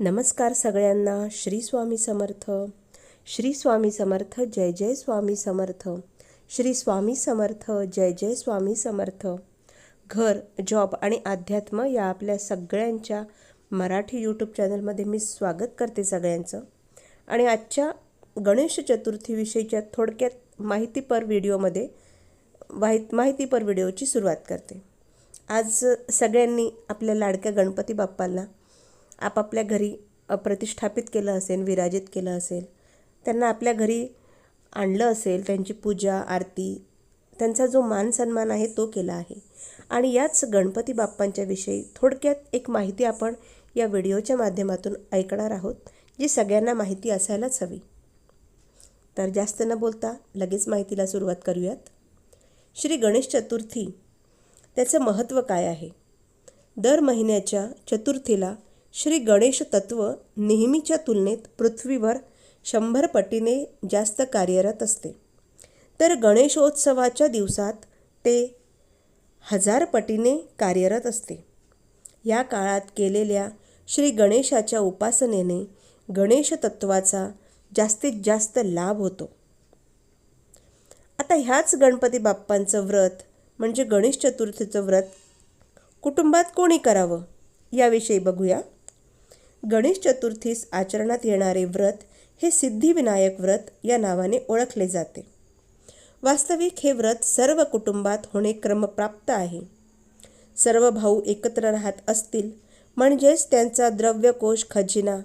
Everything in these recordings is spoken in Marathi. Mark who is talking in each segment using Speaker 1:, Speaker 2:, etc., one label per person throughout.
Speaker 1: नमस्कार सगळ्यांना श्री स्वामी समर्थ. श्री स्वामी समर्थ जय जय स्वामी समर्थ. श्री स्वामी समर्थ जय जय स्वामी समर्थ. घर जॉब आणि अध्यात्म या आपल्या सगळ्यांच्या मराठी यूट्यूब चॅनलमध्ये मी स्वागत करते सगळ्यांचं. आणि आजच्या गणेश चतुर्थीविषयीच्या थोडक्यात माहितीपर व्हिडिओमध्ये माहीत माहितीपर व्हिडिओची सुरुवात करते. आज सगळ्यांनी आपल्या लाडक्या गणपती बाप्पांना आपापल्या घरी प्रतिष्ठापित केलं असेल विराजित केलं असेल त्यांना आपल्या घरी आणलं असेल त्यांची पूजा आरती त्यांचा जो मान सन्मान आहे तो केला आहे. आणि याच गणपती बाप्पांच्या विषयी थोडक्यात एक माहिती आपण या व्हिडिओच्या माध्यमातून ऐकणार आहोत जी सगळ्यांना माहिती असायलाच हवी. तर जास्त न बोलता लगेच माहितीला सुरुवात करूयात. श्री गणेश चतुर्थी त्याचं महत्त्व काय आहे? दर महिन्याच्या चतुर्थीला श्री गणेश तत्व नेहमीच्या तुलनेत पृथ्वीवर शंभर पटीने जास्त कार्यरत असते. तर गणेशोत्सवाच्या दिवसात ते हजार पटीने कार्यरत असते. या काळात केलेल्या श्री गणेशाच्या उपासनेने गणेश तत्वाचा जास्तीत जास्त लाभ होतो. आता ह्याच गणपती बाप्पांचं व्रत म्हणजे गणेश चतुर्थीचं व्रत कुटुंबात कोणी करावं याविषयी बघूया. गणेश चतुर्थीस आचरणात येणारे व्रत हे सिद्धिविनायक व्रत या नावाने ओळखले जाते. वास्तविक हे व्रत सर्व कुटुंबात होणे क्रमप्राप्त आहे. सर्व भाऊ एकत्र राहत असतील म्हणजेच त्यांचा द्रव्यकोश खजिना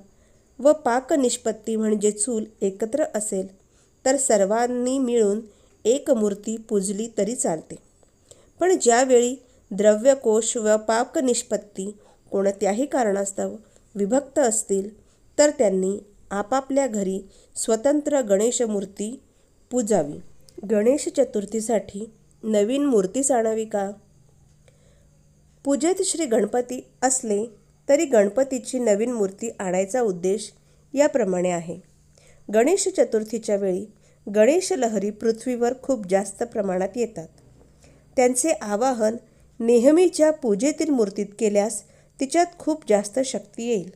Speaker 1: व पाकनिष्पत्ती म्हणजे चूल एकत्र असेल तर सर्वांनी मिळून एक मूर्ती पूजली तरी चालते. पण ज्यावेळी द्रव्यकोश व पाकनिष्पत्ती कोणत्याही कारणास्तव विभक्त असतील तर त्यांनी आपापल्या घरी स्वतंत्र गणेशमूर्ती पूजावी. गणेश चतुर्थीसाठी नवीन मूर्तीच आणावी का? पूजेत श्री गणपती असले तरी गणपतीची नवीन मूर्ती आणायचा उद्देश याप्रमाणे आहे. गणेश चतुर्थीच्या वेळी गणेश लहरी पृथ्वीवर खूप जास्त प्रमाणात येतात. त्यांचे आवाहन नेहमीच्या पूजेतील मूर्तीत केल्यास तिच्यात खूप जास्त शक्ती येईल.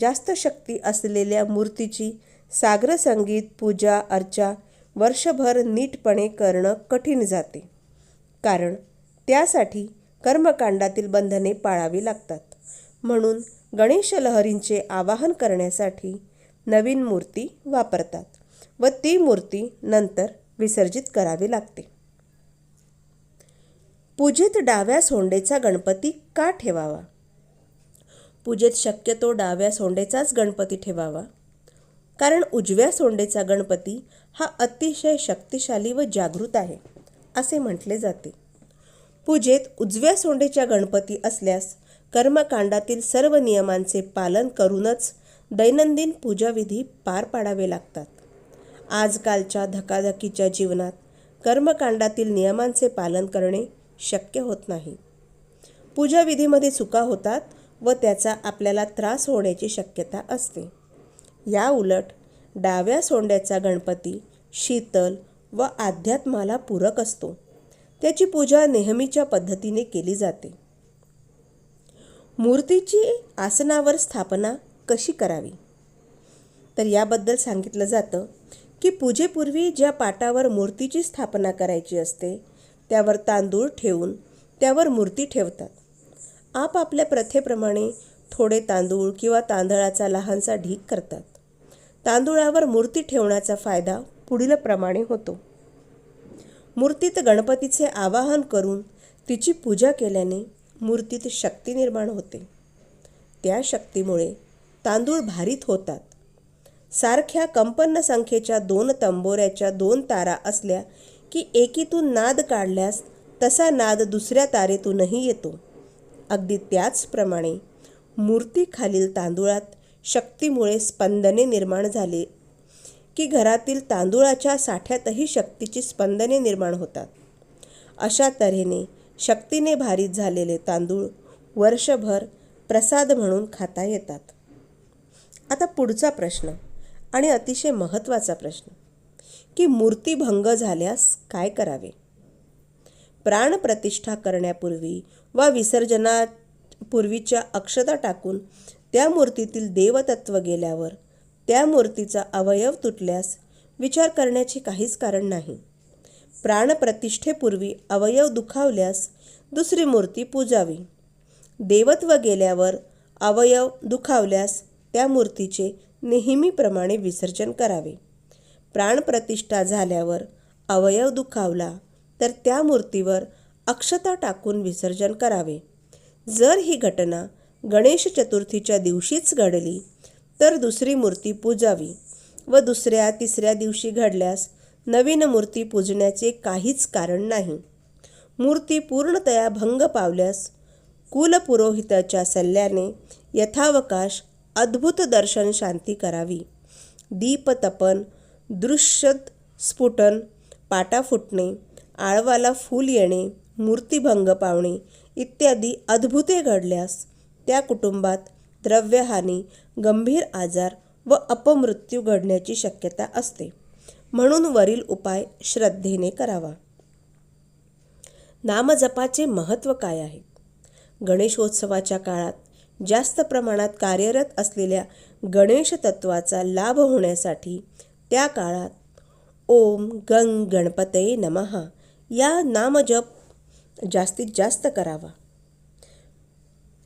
Speaker 1: जास्त शक्ती असलेल्या मूर्तीची सागर संगीत पूजा अर्चा वर्षभर नीटपणे करणं कठीण जाते. कारण त्यासाठी कर्मकांडातील बंधने पाळावी लागतात. म्हणून गणेश लहरींचे आवाहन करण्यासाठी नवीन मूर्ती वापरतात व ती मूर्ती नंतर विसर्जित करावी लागते. पूजेत डाव्या सोंडेचा गणपती का ठेवावा? पूजेत शक्यतो डाव्या सोंडेचाच गणपती ठेवावा. कारण उजव्या सोंडेचा गणपती हा अतिशय शक्तिशाली व जागृत आहे असे म्हटले जाते. पूजेत उजव्या सोंडेच्या गणपती असल्यास कर्मकांडातील सर्व नियमांचे पालन करूनच दैनंदिन पूजाविधी पार पाडावे लागतात. आजकालच्या धकाधकीच्या जीवनात कर्मकांडातील नियमांचे पालन करणे शक्य होत नाही. पूजाविधीमध्ये चुका होतात व त्याचा आपल्याला त्रास होण्याची शक्यता असते. या उलट डाव्या सोंड्याचा गणपती शीतल व अध्यात्माला पूरक असतो. त्याची पूजा नेहमीच्या पद्धतीने केली जाते. मूर्तीची आसनावर स्थापना कशी करावी? तर याबद्दल सांगितलं जातं की पूजेपूर्वी ज्या पाटावर मूर्तीची स्थापना करायची असते त्यावर तांदूळ ठेवून त्यावर मूर्ती ठेवतात. आपापल्या प्रथेप्रमाणे थोडे तांदूळ किंवा तांदळाचा लहानसा ढीक करतात. तांदूळावर मूर्ती ठेवण्याचा फायदा पुढील प्रमाणे होतो. मूर्तीत गणपतीचे आवाहन करून तिची पूजा केल्याने मूर्तीत शक्ती निर्माण होते. त्या शक्तीमुळे तांदूळ भारीत होतात. सारख्या कंपन्न संख्येच्या दोन तंबोऱ्याच्या दोन तारा असल्या की एकीतून नाद काढल्यास तसा नाद दुसऱ्या तारेतूनही येतो. अगदी त्याचप्रमाणे मूर्तीखालील तांदूळात शक्तीमुळे स्पंदने निर्माण झाले की घरातील तांदूळाच्या साठ्यातही शक्तीची स्पंदने निर्माण होतात. अशा तऱ्हेने शक्तीने भारित झालेले तांदूळ वर्षभर प्रसाद म्हणून खाता येतात. आता पुढचा प्रश्न आणि अतिशय महत्त्वाचा प्रश्न की मूर्ती भंग झाल्यास काय करावे? प्राणप्रतिष्ठा करण्यापूर्वी वा विसर्जनापूर्वीच्या अक्षता टाकून त्या मूर्तीतील देवतत्व गेल्यावर त्या मूर्तीचा अवयव तुटल्यास विचार करण्याचे काहीच कारण नाही. प्राणप्रतिष्ठेपूर्वी अवयव दुखावल्यास दुसरी मूर्ती पूजावी. देवत्व गेल्यावर अवयव दुखावल्यास त्या मूर्तीचे नेहमीप्रमाणे विसर्जन करावे. प्राणप्रतिष्ठा झाल्यावर अवयव दुखावला तर त्या मूर्तीवर अक्षता टाकून विसर्जन करावे. जर ही घटना गणेश चतुर्थीच्या दिवशीच घडली तर दुसरी मूर्ती पूजावी व दुसऱ्या तिसऱ्या दिवशी घडल्यास नवीन मूर्ती पूजण्याचे काहीच कारण नाही. मूर्ती पूर्णतया भंग पावल्यास कुलपुरोहिताच्या सल्ल्याने यथावकाश अद्भुत दर्शन शांती करावी. दीपतपन दृश्य स्फुटन पाटा फुटणे आळवाला फूल येणे मूर्तीभंग पावणे इत्यादी अद्भुते घडल्यास त्या कुटुंबात द्रव्यहानी गंभीर आजार व अपमृत्यू घडण्याची शक्यता असते. म्हणून वरील उपाय श्रद्धेने करावा. नामजपाचे महत्त्व काय आहे? गणेशोत्सवाच्या काळात जास्त प्रमाणात कार्यरत असलेल्या गणेश तत्वाचा लाभ होण्यासाठी त्या काळात ओम गंग गणपतये नमः या नामजप जास्तीत जास्त करावा.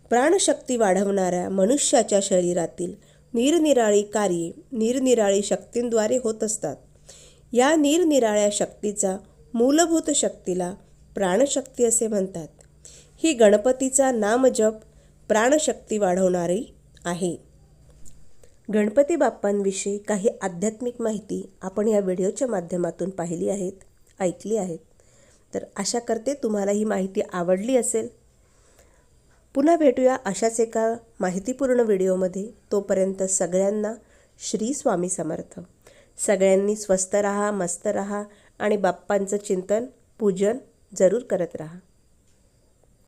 Speaker 1: प्राणशक्ती वाढवणाऱ्या मनुष्याच्या शरीरातील निरनिराळी कार्ये निरनिराळी शक्तींद्वारे होत असतात. या निरनिराळ्या शक्तीचा मूलभूत शक्तीला प्राणशक्ती असे म्हणतात. ही गणपतीचा नामजप प्राणशक्ती वाढवणारी आहे. गणपती बाप्पांविषयी काही आध्यात्मिक माहिती आपण या व्हिडिओच्या माध्यमातून पाहिली आहेत ऐकली आहेत. तर आशा करते तुम्हाला ही माहिती आवडली असेल. पुन्हा भेटूया अशाच एका माहितीपूर्ण व्हिडिओमध्ये. तोपर्यंत सगळ्यांना श्री स्वामी समर्थ. सगळ्यांनी स्वस्त रहा मस्त रहा आणि बाप्पांचं चिंतन पूजन जरूर करत रहा.